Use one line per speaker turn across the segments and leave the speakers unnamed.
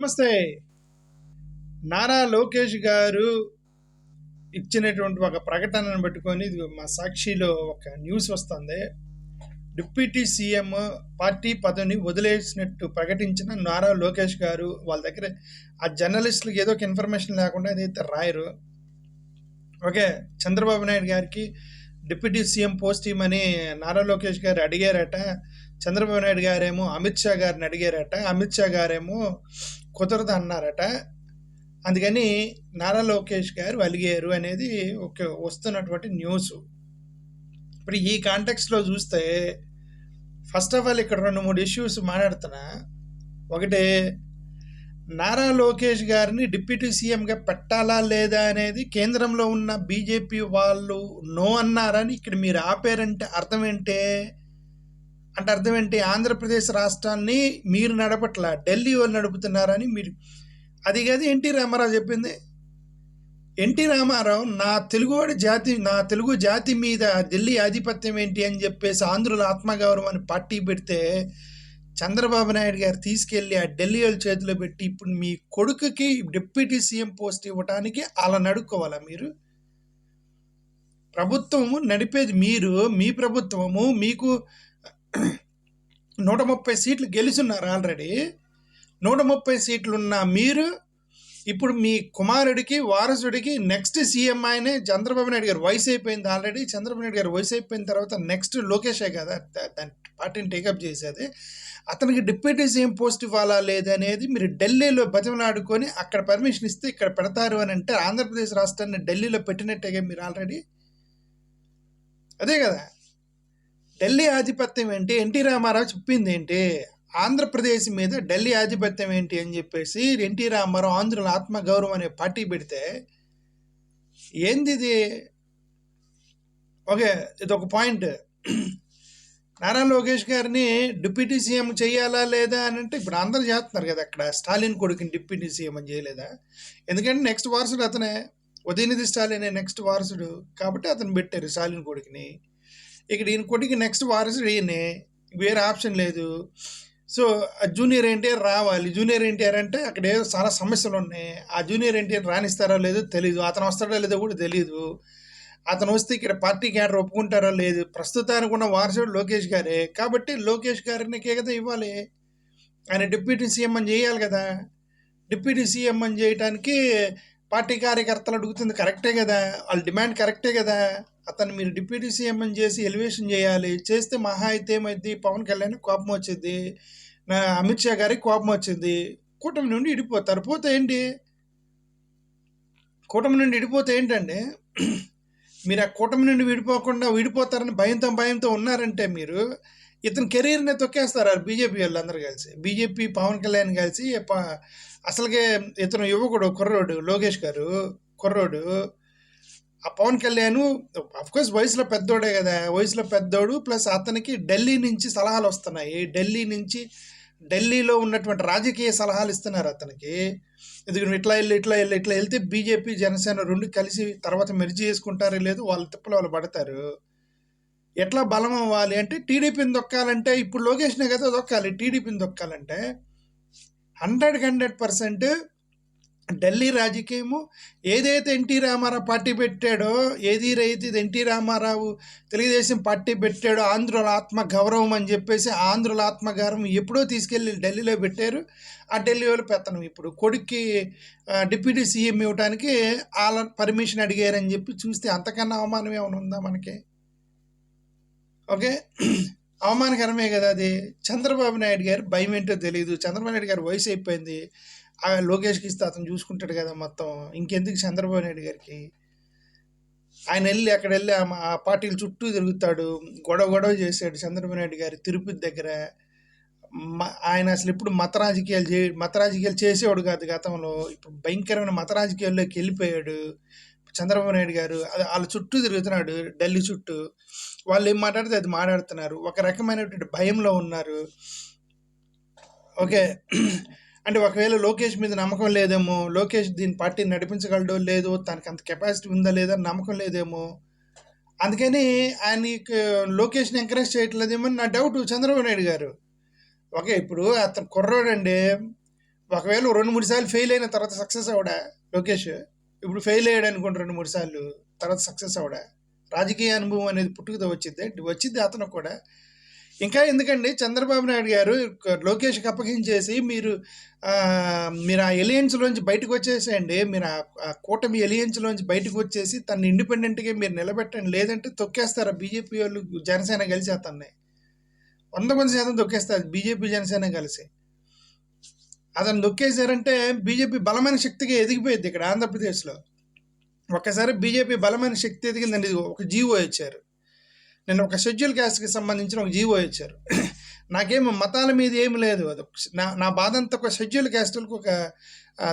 నమస్తే. నారా లోకేష్ గారు ఇచ్చినటువంటి ఒక ప్రకటనను పెట్టుకొని ఇది మా సాక్షిలో ఒక న్యూస్ వస్తుంది. డిప్యూటీ సీఎం పార్టీ పదవిని వదిలేసినట్టు ప్రకటించిన నారా లోకేష్ గారు వాళ్ళ దగ్గర ఆ జర్నలిస్టులకు ఏదో ఒక ఇన్ఫర్మేషన్ లేకుండా ఏదైతే రాయరు. ఓకే చంద్రబాబు నాయుడు గారికి డిప్యూటీ సీఎం పోస్ట్ ఇవ్వమని నారా లోకేష్ గారు అడిగారట. చంద్రబాబు నాయుడు గారేమో అమిత్ షా గారిని అడిగారట. అమిత్ షా గారేమో కుదరదు అన్నారట. అందుకని నారా లోకేష్ గారు అలిగారు అనేది ఒక వస్తున్నటువంటి న్యూస్. ఇప్పుడు ఈ కాంటెక్స్లో చూస్తే ఫస్ట్ ఆఫ్ ఆల్ ఇక్కడ రెండు మూడు ఇష్యూస్ మాట్లాడుతున్నా. ఒకటి నారా లోకేష్ గారిని డిప్యూటీ సీఎంగా పెట్టాలా లేదా అనేది కేంద్రంలో ఉన్న బీజేపీ వాళ్ళు నో అన్నారని ఇక్కడ మీరు ఆపారంటే అర్థం ఏంటే? అంటే అర్థం ఏంటి? ఆంధ్రప్రదేశ్ రాష్ట్రాన్ని మీరు నడపట్ల ఢిల్లీ వాళ్ళు నడుపుతున్నారని మీరు. అది కాదు ఎన్టీ రామారావు చెప్పింది. ఎన్టీ రామారావు నా తెలుగువాడి జాతి నా తెలుగు జాతి మీద ఢిల్లీ ఆధిపత్యం ఏంటి అని చెప్పేసి ఆంధ్రుల ఆత్మగౌరవం అని పార్టీ పెడితే చంద్రబాబు నాయుడు గారు తీసుకెళ్ళి ఆ ఢిల్లీ వాళ్ళ చేతిలో పెట్టి ఇప్పుడు మీ కొడుకుకి డిప్యూటీ సీఎం పోస్ట్ ఇవ్వడానికి అలా నడుక్కోవాలా మీరు? ప్రభుత్వము నడిపేది మీరు మీ ప్రభుత్వము మీకు నూట ముప్పై సీట్లు గెలుచున్నారు ఆల్రెడీ. నూట ముప్పై సీట్లున్న మీరు ఇప్పుడు మీ కుమారుడికి వారసుడికి నెక్స్ట్ సీఎం ఆయనే చంద్రబాబు నాయుడు గారు వయసు అయిపోయింది ఆల్రెడీ. చంద్రబాబు నాయుడు గారు వయసు అయిపోయిన తర్వాత నెక్స్ట్ లోకేషే కదా దాని పార్టీని టేకప్ చేసేది. అతనికి డిప్యూటీ సీఎం పోస్ట్ ఇవ్వాలా లేదనేది మీరు ఢిల్లీలో బతిమలాడుకొని అక్కడ పర్మిషన్ ఇస్తే ఇక్కడ పెడతారు అని అంటే ఆంధ్రప్రదేశ్ రాష్ట్రాన్ని ఢిల్లీలో పెట్టినట్టేగా మీరు ఆల్రెడీ. అదే కదా. ఢిల్లీ ఆధిపత్యం ఏంటి? ఎన్టీ రామారావు చెప్పింది ఏంటి? ఆంధ్రప్రదేశ్ మీద ఢిల్లీ ఆధిపత్యం ఏంటి అని చెప్పేసి ఎన్టీ రామారావు ఆంధ్రుల ఆత్మగౌరవం అనే పార్టీ పెడితే ఏంది ఇది? ఓకే ఇది ఒక పాయింట్. నారా లోకేష్ గారిని డిప్యూటీ సీఎం చేయాలా లేదా అని అంటే ఇప్పుడు అందరు చేస్తున్నారు కదా అక్కడ. స్టాలిన్ కొడుకుని డిప్యూటీ సీఎం అని చేయలేదా? ఎందుకంటే నెక్స్ట్ వారసుడు అతనే. ఉదయనిధి స్టాలిన్ నెక్స్ట్ వారసుడు. కాబట్టి అతను పెట్టారు స్టాలిన్ కొడుకుని. ఇక్కడ ఈయన కొడుకు నెక్స్ట్ వారసుడు ఈయనే. వేరే ఆప్షన్ లేదు. సో ఆ జూనియర్ ఎన్టీఆర్ రావాలి. జూనియర్ ఎన్టీఆర్ అంటే అక్కడ ఏదో చాలా సమస్యలు ఉన్నాయి. ఆ జూనియర్ ఎన్టీఆర్ రాణిస్తారో లేదో తెలియదు అతను వస్తాడో లేదో కూడా తెలియదు అతను వస్తే ఇక్కడ పార్టీ క్యాడర్ ఒప్పుకుంటారో లేదు. ప్రస్తుతానికి ఉన్న వారసుడు లోకేష్ గారే. కాబట్టి లోకేష్ గారిని కదా ఇవ్వాలి. ఆయన డిప్యూటీ సీఎం అని చేయాలి కదా. డిప్యూటీ సీఎం అని చేయడానికి పార్టీ కార్యకర్తలు అడుగుతుంది కరెక్టే కదా వాళ్ళ డిమాండ్ కరెక్టే కదా అతను మీరు డిప్యూటీ సీఎం అని చేసి ఎలివేషన్ చేయాలి చేస్తే మహా అయితే ఏమైంది పవన్ కళ్యాణ్ కోపం వచ్చింది నా అమిత్ షా గారికి కోపం వచ్చింది కూటమి నుండి ఇడిపోతారు. పోతే ఏంటి? కూటమి నుండి ఇడిపోతే ఏంటండి మీరు ఆ కూటమి నుండి విడిపోకుండా విడిపోతారని భయంతో భయంతో ఉన్నారంటే మీరు ఇతని కెరీర్ని తొక్కేస్తారు బీజేపీ వాళ్ళందరూ కలిసి. బీజేపీ పవన్ కళ్యాణ్ కలిసి అసలుకే ఇతను యువకుడు కుర్రోడు లోకేష్ గారు కుర్రోడు. ఆ పవన్ కళ్యాణ్ కోర్స్ వయసులో పెద్దోడే కదా. వయసులో పెద్దోడు ప్లస్ అతనికి ఢిల్లీ నుంచి సలహాలు వస్తున్నాయి. ఢిల్లీ నుంచి ఢిల్లీలో ఉన్నటువంటి రాజకీయ సలహాలు ఇస్తున్నారు అతనికి. ఎందుకంటే ఇట్లా వెళ్ళి ఇట్లా వెళ్ళి ఇట్లా వెళ్తే బీజేపీ జనసేన రెండు కలిసి తర్వాత మెర్జీ చేసుకుంటారో లేదు వాళ్ళ తిప్పలు వాళ్ళు పడతారు. ఎట్లా బలం అవ్వాలి అంటే టీడీపీని దొక్కాలంటే ఇప్పుడు లోకేష్నే కదా దొక్కాలి టీడీపీని దొక్కాలంటే హండ్రెడ్కి హండ్రెడ్ పర్సెంట్ ఢిల్లీ రాజకీయము. ఏదైతే ఎన్టీ రామారావు పార్టీ పెట్టాడో ఏది రైతు ఇది ఎన్టీ రామారావు తెలుగుదేశం పార్టీ పెట్టాడో ఆంధ్రుల ఆత్మ గౌరవం అని చెప్పేసి ఆంధ్రుల ఆత్మ గౌరవం ఎప్పుడో తీసుకెళ్ళి ఢిల్లీలో పెట్టారు. ఆ ఢిల్లీ వాళ్ళు పెత్తనం. ఇప్పుడు కొడుక్కి డిప్యూటీ సీఎం ఇవ్వడానికి వాళ్ళ పర్మిషన్ అడిగారని చెప్పి చూస్తే అంతకన్నా అవమానం ఏమైనా ఉందా మనకి? ఓకే? అవమానకరమే కదా అది. చంద్రబాబు నాయుడు గారు భయం ఏంటో తెలియదు చంద్రబాబు నాయుడు గారు వయసు అయిపోయింది. ఆ లోకేష్కి ఇస్తే అతను చూసుకుంటాడు కదా మొత్తం. ఇంకెందుకు చంద్రబాబు నాయుడు గారికి? ఆయన వెళ్ళి అక్కడ వెళ్ళి ఆ పార్టీల చుట్టూ తిరుగుతాడు. గొడవ గొడవ చేశాడు చంద్రబాబు నాయుడు గారి తిరుపతి దగ్గర. మ- ఆయన అసలు ఇప్పుడు మత రాజకీయాలు చే మత రాజకీయాలు చేసేవాడు కాదు గతంలో. ఇప్పుడు భయంకరమైన మత రాజకీయాల్లోకి వెళ్ళిపోయాడు. చంద్రబాబు నాయుడు గారు అది వాళ్ళ చుట్టూ తిరుగుతున్నాడు ఢిల్లీ చుట్టూ. వాళ్ళు ఏం మాట్లాడితే అది మాట్లాడుతున్నారు. ఒక రకమైనటువంటి భయంలో ఉన్నారు. ఓకే. అంటే ఒకవేళ లోకేష్ మీద నమ్మకం లేదేమో లోకేష్ దీని పార్టీని నడిపించగలడో లేదో తనకి అంత కెపాసిటీ ఉందా లేదా నమ్మకం లేదేమో. అందుకని ఆయనకి లోకేష్ని ఎంకరేజ్ చేయట్లేదేమో అని నా డౌట్ చంద్రబాబు నాయుడు గారు. ఓకే ఇప్పుడు అతను కుర్రోడండి. ఒకవేళ రెండు మూడు సార్లు ఫెయిల్ అయిన తర్వాత సక్సెస్ అవడా లోకేష్? ఇప్పుడు ఫెయిల్ అయ్యాడు అనుకోండి రెండు మూడు సార్లు తర్వాత సక్సెస్ అవడా? రాజకీయ అనుభవం అనేది పుట్టుకతో వచ్చింది వచ్చింది అతను కూడా. ఇంకా ఎందుకండి? చంద్రబాబు నాయుడు గారు లోకేష్కి అప్పగించేసి మీరు మీరు ఆ ఎలియన్స్లోంచి బయటకు వచ్చేసేయండి. మీరు ఆ ఆ కూటమి ఎలియన్స్లోంచి బయటకు వచ్చేసి తను ఇండిపెండెంట్గా మీరు నిలబెట్టండి. లేదంటే తొక్కేస్తారు? బీజేపీ వాళ్ళు జనసేన కలిసి అతన్ని. వంద మంది శాతం తొక్కేస్తారు బీజేపీ జనసేన కలిసి. అతను నొక్కేశారంటే బీజేపీ బలమైన శక్తిగా ఎదిగిపోయింది ఇక్కడ ఆంధ్రప్రదేశ్లో. ఒక్కసారి బీజేపీ బలమైన శక్తి ఎదిగిందండి ఒక జీవో ఇచ్చారు. నేను ఒక షెడ్యూల్ క్యాస్ట్కి సంబంధించిన ఒక జీవో ఇచ్చారు. నాకేమో మతాల మీద ఏమి లేదు అది. నా నా బాధ అంతా ఒక షెడ్యూల్ క్యాస్టులకు ఒక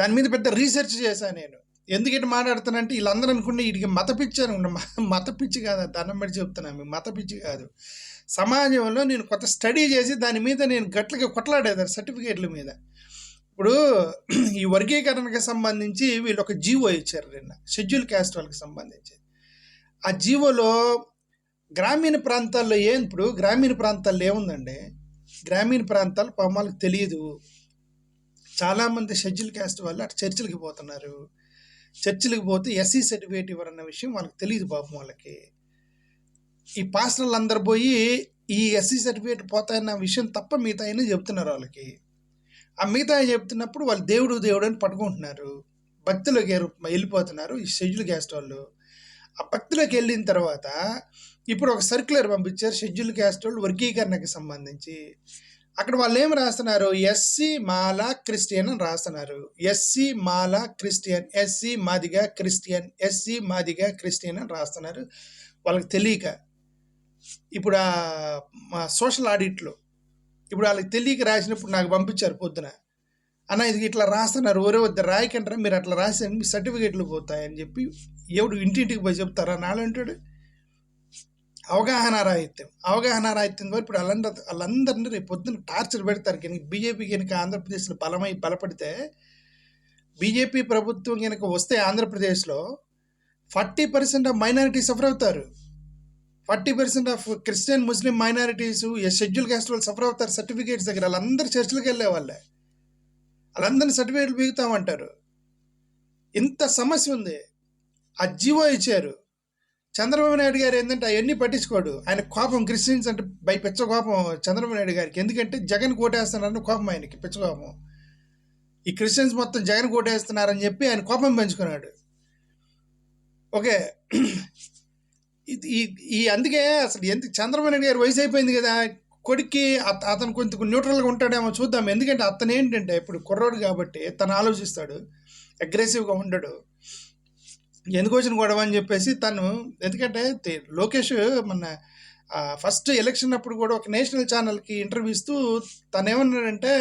దాని మీద పెద్ద రీసెర్చ్ చేశాను నేను. ఎందుకంటే మాట్లాడుతానంటే వీళ్ళందరూ అనుకుంటే వీటికి మత పిచ్చి అనుకుంటా మత పిచ్చి కాదు దండం పెట్టి చెప్తున్నాను మీకు. మత పిచ్చి కాదు. సమాజంలో నేను కొత్త స్టడీ చేసి దాని మీద నేను గట్లకి కొట్లాడేదాన్ని సర్టిఫికేట్ల మీద. ఇప్పుడు ఈ వర్గీకరణకి సంబంధించి వీళ్ళు ఒక జీవో ఇచ్చారు నిన్న షెడ్యూల్ క్యాస్ట్ వాళ్ళకి సంబంధించి. ఆ జీవోలో గ్రామీణ ప్రాంతాల్లో ఏం ఇప్పుడు గ్రామీణ ప్రాంతాల్లో ఏముందండి? గ్రామీణ ప్రాంతాలు పాపం వాళ్ళకి తెలియదు. చాలామంది షెడ్యూల్ క్యాస్ట్ వాళ్ళు అటు చర్చిలకి పోతున్నారు. చర్చిలకి పోతే ఎస్సీ సర్టిఫికేట్ ఇవ్వరన్న విషయం వాళ్ళకి తెలియదు పాపం వాళ్ళకి. ఈ పాస్టర్లు అందరు పోయి ఈ ఎస్సీ సర్టిఫికేట్ పోతాయన్న విషయం తప్ప మిగతా అయినా చెప్తున్నారు వాళ్ళకి. ఆ మిగతా చెప్తున్నప్పుడు వాళ్ళు దేవుడు దేవుడు అని పట్టుకుంటున్నారు. భక్తిలోకి వెళ్ళిపోతున్నారు ఈ షెడ్యూల్ క్యాస్ట్ వాళ్ళు. ఆ భక్తులకు వెళ్ళిన తర్వాత ఇప్పుడు ఒక సర్క్యులర్ పంపించారు షెడ్యూల్ క్యాస్ట్ వాళ్ళు వర్గీకరణకి సంబంధించి. అక్కడ వాళ్ళు ఏం రాస్తున్నారు? ఎస్సీ మాల క్రిస్టియన్ అని రాస్తున్నారు. SC Mala Christian SC Madiga Christian SC Madiga Christian అని రాస్తున్నారు. వాళ్ళకి తెలియక. ఇప్పుడు ఆ మా సోషల్ ఆడిట్లో ఇప్పుడు వాళ్ళకి తెలియక రాసినప్పుడు నాకు పంపించారు పొద్దున. అన్న ఇది ఇట్లా రాస్తున్నారు ఒరే వద్ద రాయకంటారా మీరు అట్లా రాసాను మీ సర్టిఫికేట్లు పోతాయని చెప్పి ఎవడు ఇంటింటికి పోయి చెప్తారా? నాలంటాడు అవగాహన రాహిత్యం అవగాహన రాహిత్యం ద్వారా ఇప్పుడు వాళ్ళందరూ వాళ్ళందరినీ రేపు పొద్దున టార్చర్ పెడతారు కనుక బీజేపీ కనుక ఆంధ్రప్రదేశ్లో బలమై బలపడితే బీజేపీ ప్రభుత్వం కనుక వస్తే ఆంధ్రప్రదేశ్లో forty percent of minority suffer అవుతారు. Forty percent of Christian Muslim minorities scheduled caste వాళ్ళు సఫర్ అవుతారు సర్టిఫికేట్స్ దగ్గర. వాళ్ళందరూ చర్చిలకు వెళ్ళే వాళ్ళే. వాళ్ళందరినీ సర్టిఫికేట్లు బిగుతామంటారు ఇంత సమస్య ఉంది. ఆ జీవో ఇచ్చారు. చంద్రబాబు నాయుడు గారు ఏంటంటే అవన్నీ పట్టించుకోడు. ఆయన కోపం క్రిస్టియన్స్ అంటే బై పిచ్చ కోపం చంద్రబాబు నాయుడు గారికి. ఎందుకంటే జగన్ కోటేస్తున్నారని కోపం ఆయనకి పిచ్చ కోపం. ఈ క్రిస్టియన్స్ మొత్తం జగన్ కోటేస్తున్నారని చెప్పి ఆయన కోపం పెంచుకున్నాడు. ఓకే. ఈ ఈ అందుకే అసలు ఎందుకు చంద్రబాబు నాయుడు గారు వయసు అయిపోయింది కదా కొడుక్కి అతను కొంచెం న్యూట్రల్గా ఉంటాడేమో చూద్దాం. ఎందుకంటే అతను ఏంటంటే ఇప్పుడు కుర్రోడు కాబట్టి తను ఆలోచిస్తాడు అగ్రెసివ్గా ఉండడు. ఎందుకు వచ్చిన గొడవ అని చెప్పేసి తను ఎందుకంటే లోకేష్ మన ఫస్ట్ ఎలక్షన్ అప్పుడు కూడా ఒక నేషనల్ ఛానల్కి ఇంటర్వ్యూ ఇస్తూ తను ఏమన్నాడంటే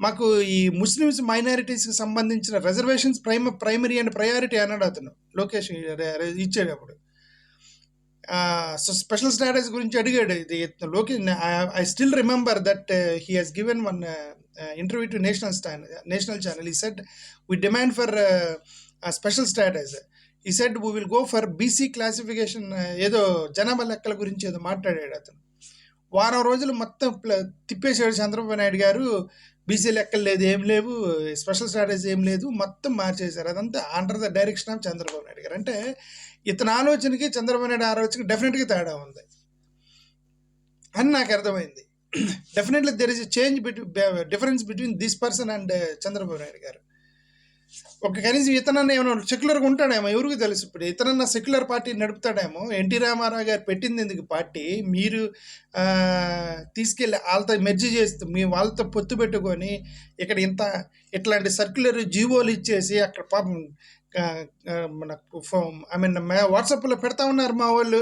మాకు ఈ ముస్లిమ్స్ మైనారిటీస్కి సంబంధించిన reservations prime primary and priority అన్నాడు అతను లోకేష్ రే- రే- ఇచ్చాడు అప్పుడు సో స్పెషల్ స్టాటస్ గురించి అడిగాడు ఇది లోకే. I still remember that he has given one interview to national Stan national channel he said we demand for special status he said we will go for BC classification ఏదో జనాభా లెక్కల గురించి ఏదో మాట్లాడాడు అతను. వారం రోజులు మొత్తం తిప్పేశాడు చంద్రబాబు నాయుడు గారు. బీసీ లెక్కలు లేదు ఏం లేవు స్పెషల్ స్ట్రాటజీ ఏం లేదు మొత్తం మార్చేశారు. అదంతా under the direction of Chandrababu Naidu గారు. అంటే ఇతని ఆలోచనకి చంద్రబాబు నాయుడు ఆలోచనకి డెఫినెట్గా తేడా ఉంది. అని నాకు అర్థమైంది. Definitely there is change between difference between this person and Chandrababu Naidu గారు. ఒక కనీసం ఇతనన్న ఏమైనా సెక్యులర్గా ఉంటాడేమో ఎవరికి తెలుసు ఇప్పుడు? ఇతనన్న సెక్యులర్ పార్టీ నడుపుతాడేమో. ఎన్టీ రామారావు గారు పెట్టింది ఎందుకు పార్టీ? మీరు తీసుకెళ్ళి వాళ్ళతో మెర్జీ చేస్తూ మీ వాళ్ళతో పొత్తు పెట్టుకొని ఇక్కడ ఇంత ఇట్లాంటి సర్క్యులర్ జీవోలు ఇచ్చేసి అక్కడ పాపం మన ఐ మీన్ వాట్సాప్లో పెడతా ఉన్నారు మా వాళ్ళు.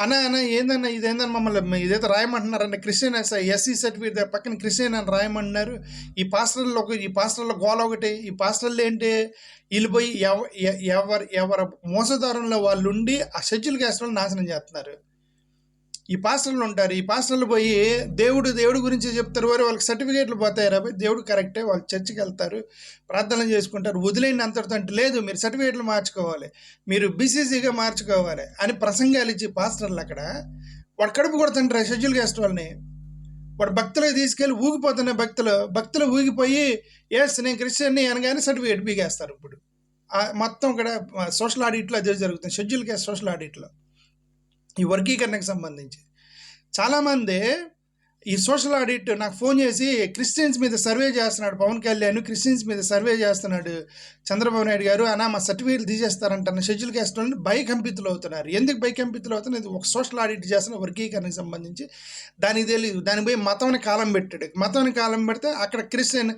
అన్నా అన్న ఏందన్నా ఇదేందని మమ్మల్ని ఇదైతే రాయమంటున్నారంటే. క్రిస్టియన్ ఎస్సీ సర్టిఫికేట్ పక్కన క్రిస్టియన్ అని రాయమంటున్నారు. ఈ పాస్టర్లు ఒక ఈ పాస్టర్లో గోల ఒకటి ఈ పాస్టర్లు ఏంటి? వీళ్ళు పోయి ఎవ ఎవరు ఎవరు మోసదారంలో వాళ్ళు ఉండి ఆ షెడ్యూల్ క్యాస్ట్లను నాశనం చేస్తున్నారు. ఈ పాస్టర్లు ఉంటారు. ఈ పాస్టర్లు పోయి దేవుడు దేవుడు గురించి చెప్తారు. వారు వాళ్ళకి సర్టిఫికేట్లు పోతాయి రా దేవుడు కరెక్టే వాళ్ళు చర్చికి వెళ్తారు ప్రార్థనలు చేసుకుంటారు. వదిలేని అంతటితో లేదు మీరు సర్టిఫికేట్లు మార్చుకోవాలి మీరు బీసీసీగా మార్చుకోవాలి అని ప్రసంగాలు ఇచ్చి పాస్టర్లు అక్కడ. వాడు కడుపు కొడుతుంటారు షెడ్యూల్ క్యాస్ట్ వాళ్ళని. వాడు భక్తులకు తీసుకెళ్ళి ఊగిపోతున్నాయి భక్తులు భక్తులు ఊగిపోయి ఎస్ నేను క్రిస్టియన్ని అనగానే సర్టిఫికేట్ బీగేస్తారు ఇప్పుడు. మొత్తం ఇక్కడ సోషల్ ఆడిట్లో అదే జరుగుతుంది. షెడ్యూల్ కేసు సోషల్ ఆడిట్లో. ఈ వర్గీకరణకు సంబంధించి. చాలామంది ఈ సోషల్ ఆడిట్ నాకు ఫోన్ చేసి క్రిస్టియన్స్ మీద సర్వే చేస్తున్నాడు పవన్ కళ్యాణ్ క్రిస్టియన్స్ మీద సర్వే చేస్తున్నాడు చంద్రబాబు నాయుడు గారు. అనా మా సర్టిఫికేట్లు తీసేస్తారంట షెడ్యూల్ కేసులో భయకంపితులు అవుతున్నారు. ఎందుకు భయకంపితులు అవుతున్నారు? ఇది ఒక సోషల్ ఆడిట్ చేస్తున్న వర్గీకరణకు సంబంధించి. దానికి తెలియదు దానికి పోయి మతంని కాలం పెట్టాడు. మతాన్ని కాలం పెడితే అక్కడ Christian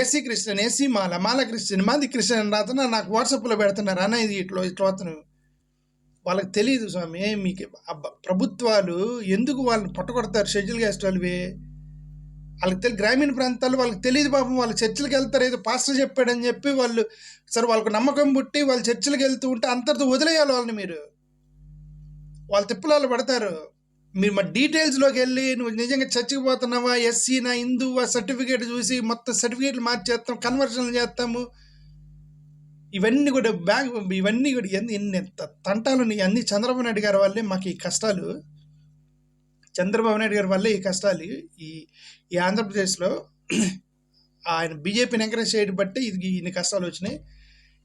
SC Christian SC Mala Mala Christian మాది క్రిస్టియన్ రాతున్నా నాకు వాట్సాప్లో పెడుతున్నారు. అన్న ఇది ఇట్లా ఇట్లా అవుతున్నాను వాళ్ళకి తెలియదు స్వామి. మీకు ప్రభుత్వాలు ఎందుకు వాళ్ళని పట్టుకొడతారు షెడ్యూల్ క్యాస్ట్ వాళ్ళవి. వాళ్ళకి తెలియదు గ్రామీణ ప్రాంతాల్లో వాళ్ళకి తెలియదు పాపం. వాళ్ళు చర్చిలకు వెళ్తారు. ఏదో పాస్టర్ చెప్పాడని చెప్పి వాళ్ళు సరే వాళ్ళకు నమ్మకం పుట్టి వాళ్ళు చర్చిలకు వెళ్తూ ఉంటే అంతటితో వదిలేయాలి వాళ్ళని మీరు. వాళ్ళు తిప్పలాలు పడతారు. మీరు మా డీటెయిల్స్లోకి వెళ్ళి నువ్వు నిజంగా చర్చికి పోతున్నావా? ఎస్సీ నా హిందువా సర్టిఫికేట్ చూసి మొత్తం సర్టిఫికేట్లు మార్చేస్తాం కన్వర్షన్లు చేస్తాము. ఇవన్నీ కూడా బ్యాంక్ ఇవన్నీ కూడా ఎన్ని తంటాలు ఉన్నాయి. అన్ని చంద్రబాబు నాయుడు గారి వల్లే మాకు ఈ కష్టాలు. చంద్రబాబు నాయుడు గారి వల్లే ఈ కష్టాలు. ఈ ఈ ఆంధ్రప్రదేశ్లో ఆయన బీజేపీని ఎంకరేజ్ చేయడం బట్టి ఇది ఇన్ని కష్టాలు వచ్చినాయి.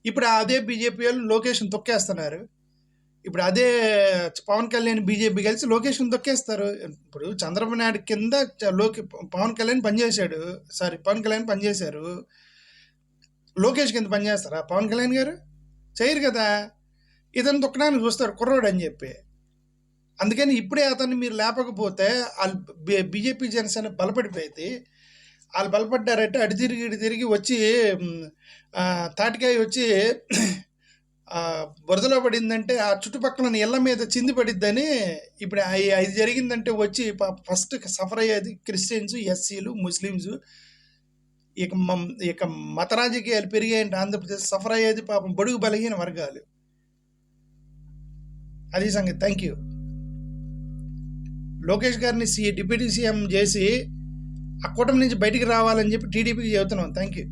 ఇప్పుడు అదే బీజేపీ వాళ్ళు లొకేషన్ తొక్కేస్తున్నారు. ఇప్పుడు అదే పవన్ కళ్యాణ్ బీజేపీ కలిసి లొకేషన్ తొక్కేస్తారు. ఇప్పుడు చంద్రబాబు నాయుడు కింద చ- లోకే పవన్ కళ్యాణ్ పనిచేశాడు. సారీ పవన్ కళ్యాణ్ పనిచేశారు. లోకేష్ కింద పనిచేస్తారా పవన్ కళ్యాణ్ గారు? చేయరు కదా. ఇతను తొక్కడానికి చూస్తారు కుర్రోడు అని చెప్పి. అందుకని ఇప్పుడే అతన్ని మీరు లేపకపోతే వాళ్ళు బీజేపీ జనసేన బలపడిపోయింది. వాళ్ళు బలపడ్డారంటే అటు తిరిగి ఇటు తిరిగి వచ్చి తాటికాయ వచ్చి బురదలో పడిందంటే ఆ చుట్టుపక్కల ఇళ్ళ మీద చింది పడిద్దని ఇప్పుడు అది జరిగిందంటే వచ్చి ఫస్ట్ సఫర్ అయ్యేది క్రిస్టియన్స్ ఎస్సీలు ముస్లిమ్స్ ఇక ఇక మత రాజకీయాలు పెరిగాయంటే ఆంధ్రప్రదేశ్ సఫర్ అయ్యేది పాపం బడుగు బలహీన వర్గాలు. అది సంగతి. థ్యాంక్ యూ లోకేష్ గారిని సి డిప్యూటీ సీఎం చేసి ఆ కూటమి నుంచి బయటికి రావాలని చెప్పి టీడీపీకి చెబుతున్నాం. Thank you